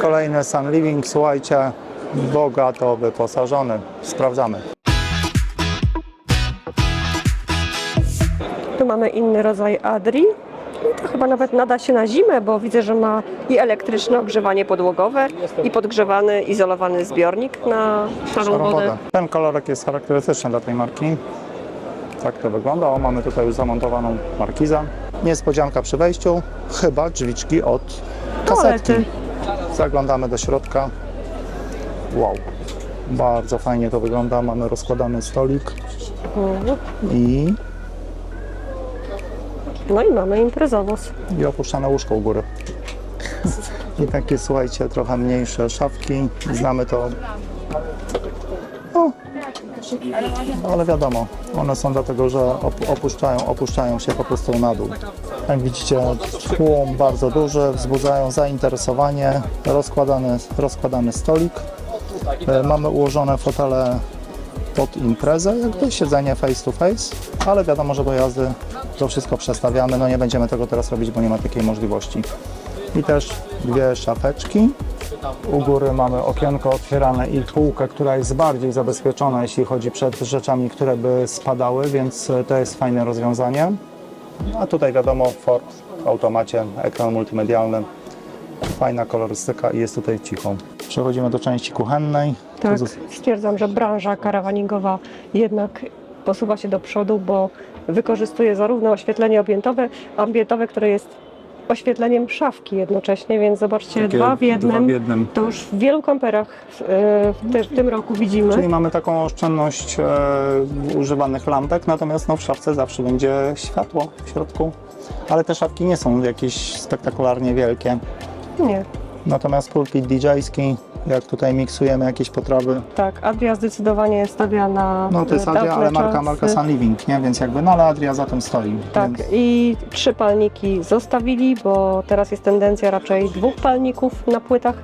Kolejny Sun Living, słuchajcie, bogato wyposażony. Sprawdzamy. Tu mamy inny rodzaj Adri. I to chyba nawet nada się na zimę, bo widzę, że ma i elektryczne ogrzewanie podłogowe, i podgrzewany, izolowany zbiornik na szarą wodę. Ten kolorek jest charakterystyczny dla tej marki. Tak to wygląda. O, mamy tutaj już zamontowaną markizę. Niespodzianka przy wejściu, chyba drzwiczki od kasetki. Zaglądamy do środka. Wow, bardzo fajnie to wygląda. Mamy rozkładany stolik Mhm. i, No i mamy imprezowóz. i opuszczane łóżko u góry. I takie, słuchajcie, trochę mniejsze szafki. Znamy to. O, ale wiadomo, one są dlatego, że op- opuszczają, opuszczają się po prostu na dół. Jak widzicie, tłum bardzo duży, wzbudzają zainteresowanie. Rozkładany, rozkładany stolik. E, Mamy ułożone fotele pod imprezę, jakby siedzenie face to face, ale wiadomo, że do jazdy to wszystko przestawiamy. No nie będziemy tego teraz robić, bo nie ma takiej możliwości. I też dwie szafeczki. U góry mamy okienko otwierane i półkę, która jest bardziej zabezpieczona, jeśli chodzi przed rzeczami, które by spadały, więc e, to jest fajne rozwiązanie. A tutaj wiadomo, Ford w automacie, ekran multimedialny, fajna kolorystyka i jest tutaj cicho. Przechodzimy do części kuchennej. Tak, stwierdzam, że branża karawaningowa jednak posuwa się do przodu, bo wykorzystuje zarówno oświetlenie ambientowe, ambientowe które jest oświetleniem szafki jednocześnie, więc zobaczcie, Takie dwa w jednym. dwa w jednym. To już w wielu kamperach e, w, te, w tym roku widzimy. Czyli mamy taką oszczędność e, używanych lampek, natomiast no, w szafce zawsze będzie światło w środku. Ale te szafki nie są jakieś spektakularnie wielkie. Nie, Natomiast pulpit DJ-ski, jak tutaj miksujemy jakieś potrawy, tak, Adria zdecydowanie stawia na no to jest e, Adria, ale marka, marka. Sun Living, nie? Więc jakby, no ale Adria za tym stoi. Tak, Więc i trzy palniki zostawili, bo teraz jest tendencja raczej dwóch palników na płynach,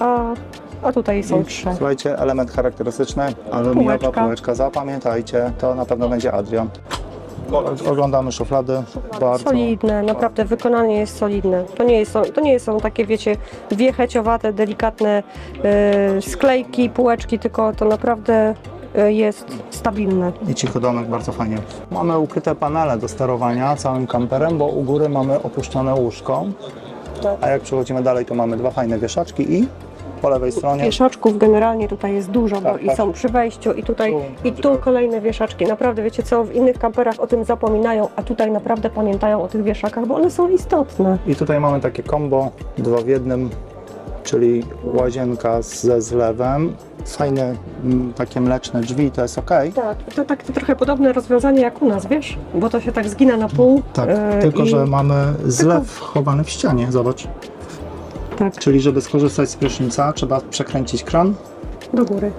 a, a tutaj są trzy. Słuchajcie, element charakterystyczny, aluminiowa Półeczka. półeczka, zapamiętajcie, to na pewno będzie Adria. Oglądamy szuflady, bardzo Solidne, naprawdę wykonanie jest solidne. To nie, są, to nie są takie, wiecie, wiecheciowate, delikatne e, sklejki, półeczki, tylko to naprawdę e, jest stabilne. i cichy domek, bardzo fajnie. Mamy ukryte panele do sterowania całym kamperem, bo u góry mamy opuszczone łóżko, Tak. a jak przechodzimy dalej, to mamy dwa fajne wieszaczki i po lewej stronie Wieszaczków generalnie tutaj jest dużo, bo Tak, i tak. są przy wejściu i tutaj Tu, i tu kolejne wieszaczki. Naprawdę wiecie co, w innych kamperach o tym zapominają, a tutaj naprawdę pamiętają o tych wieszakach, bo one są istotne. i tutaj mamy takie combo, dwa w jednym, czyli łazienka ze zlewem, fajne mm, takie mleczne drzwi, to jest ok. Tak, to tak to trochę podobne rozwiązanie jak u nas, wiesz? Bo to się tak zgina na pół. Tak, e, tylko i- że mamy zlew chowany w ścianie, zobacz. Tak, Czyli żeby skorzystać z prysznica, trzeba przekręcić kran. do góry.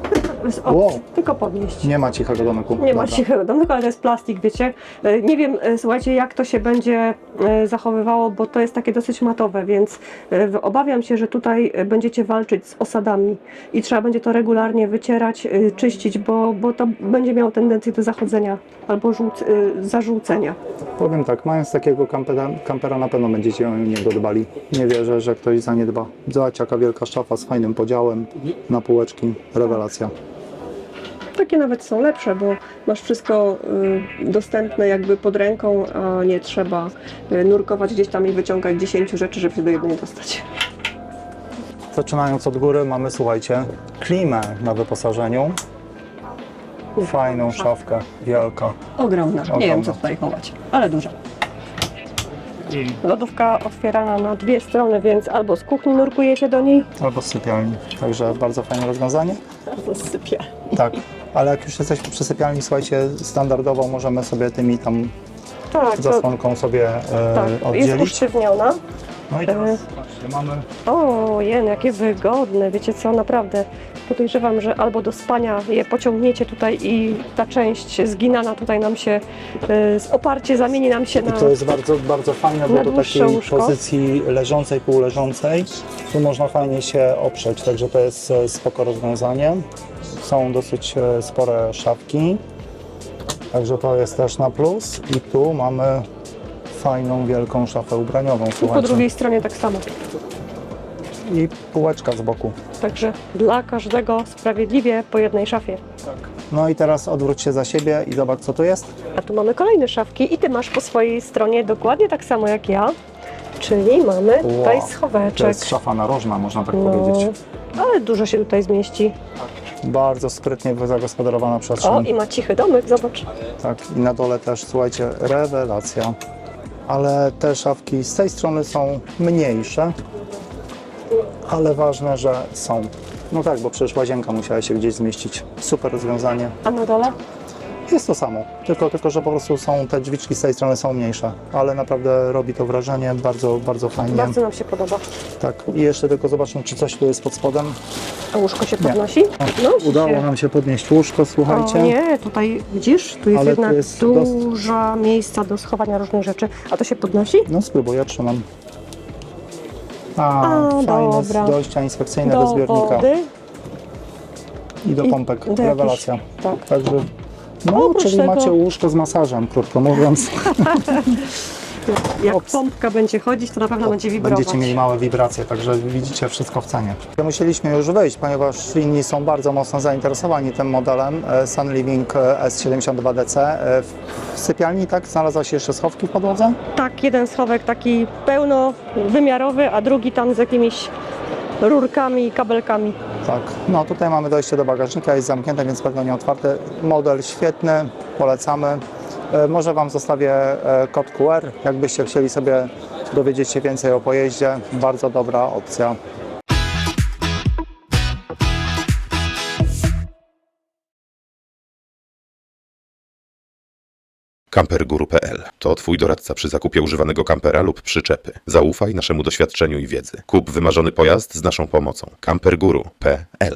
Opcji, Wow. Tylko podnieść. Nie ma cichego domu. Nie ma cichego domku, ale to jest plastik, wiecie. E, Nie wiem, e, słuchajcie, jak to się będzie e, zachowywało, bo to jest takie dosyć matowe, więc e, obawiam się, że tutaj e, będziecie walczyć z osadami i trzeba będzie to regularnie wycierać, e, czyścić, bo, bo to będzie miało tendencję do zachodzenia albo żółc, e, zażółcenia. Powiem tak, mając takiego kampera, kampera na pewno będziecie o niego dbali. Nie wierzę, że ktoś zaniedba. Zobacz jaka wielka szafa z fajnym podziałem na półeczki. Rewelacja. Takie nawet są lepsze, bo masz wszystko y, dostępne jakby pod ręką, a nie trzeba y, nurkować gdzieś tam i wyciągać 10 rzeczy, żeby się do jednej dostać. Zaczynając od góry mamy, słuchajcie, klimę na wyposażeniu. Fajną szafkę, wielka. Ogromna. Nie Ogromna. wiem, co tutaj chować, ale duża. Lodówka otwierana na dwie strony, więc albo z kuchni nurkujecie do niej, Albo z sypialni. Także bardzo fajne rozwiązanie. albo z sypialni. Tak, ale jak już jesteśmy przy sypialni, słuchajcie, standardowo możemy sobie tymi tam Tak, zasłonką sobie e, tak jest oddzielić. usztywniona. No i teraz patrzcie, mamy O, jen, jakie wygodne. Wiecie co, naprawdę podejrzewam, że albo do spania je pociągniecie tutaj i ta część zginana tutaj nam się, y, z oparcie zamieni nam się I na... to jest bardzo, bardzo fajne, bo do takiej łóżko. pozycji leżącej, półleżącej, tu można fajnie się oprzeć, także to jest e, spoko rozwiązanie. Są dosyć e, spore szafki, także to jest też na plus. I tu mamy fajną, wielką szafę ubraniową, I po słuchajcie. drugiej stronie tak samo. i półeczka z boku. Także dla każdego sprawiedliwie po jednej szafie. No i teraz odwróć się za siebie i zobacz co tu jest. A tu mamy kolejne szafki i ty masz po swojej stronie dokładnie tak samo jak ja. Czyli mamy tutaj Wow, schoweczek. To jest szafa narożna, można tak No, powiedzieć. ale dużo się tutaj zmieści. Bardzo sprytnie zagospodarowana przestrzeń. O, i ma cichy domek, zobacz. Tak, i na dole też, słuchajcie, rewelacja. Ale te szafki z tej strony są mniejsze, ale ważne, że są. No tak, bo przecież łazienka musiała się gdzieś zmieścić. Super rozwiązanie. A na dole? Jest to samo, tylko, tylko że po prostu są te drzwiczki z tej strony są mniejsze, ale naprawdę robi to wrażenie, bardzo, bardzo fajnie. Bardzo nam się podoba. Tak, i jeszcze tylko zobaczmy, czy coś tu jest pod spodem. A łóżko się podnosi? Podnosi Udało się. nam się podnieść łóżko, słuchajcie. O nie, tutaj widzisz, tu jest Ale jednak jest dos- duża miejsca do schowania różnych rzeczy. A to się podnosi? No spróbuj, ja trzymam. A, A, fajne dobra. dojścia inspekcyjne do Do zbiornika wody. i do pompek. do Rewelacja. tak. Także, no, Oprócz czyli tego- macie łóżko z masażem, krótko mówiąc. Jak Ops. pompka będzie chodzić, to na pewno będzie wibrować. Będziecie mieli małe wibracje, także widzicie wszystko w cenie. Musieliśmy już wyjść, ponieważ inni są bardzo mocno zainteresowani tym modelem e, Sun Living e, S72DC. E, W w sypialni, tak? Znalazła się jeszcze schowki w podłodze? Tak, jeden schowek taki pełnowymiarowy, a drugi tam z jakimiś rurkami i kabelkami. Tak. No tutaj mamy dojście do bagażnika, jest zamknięte, więc pewno nie otwarte. Model świetny, polecamy. E, Może Wam zostawię e, kod QR, jakbyście chcieli sobie dowiedzieć się więcej o pojeździe. Bardzo dobra opcja. Camperguru.pl to Twój doradca przy zakupie używanego kampera lub przyczepy. Zaufaj naszemu doświadczeniu i wiedzy. Kup wymarzony pojazd z naszą pomocą. Camperguru.pl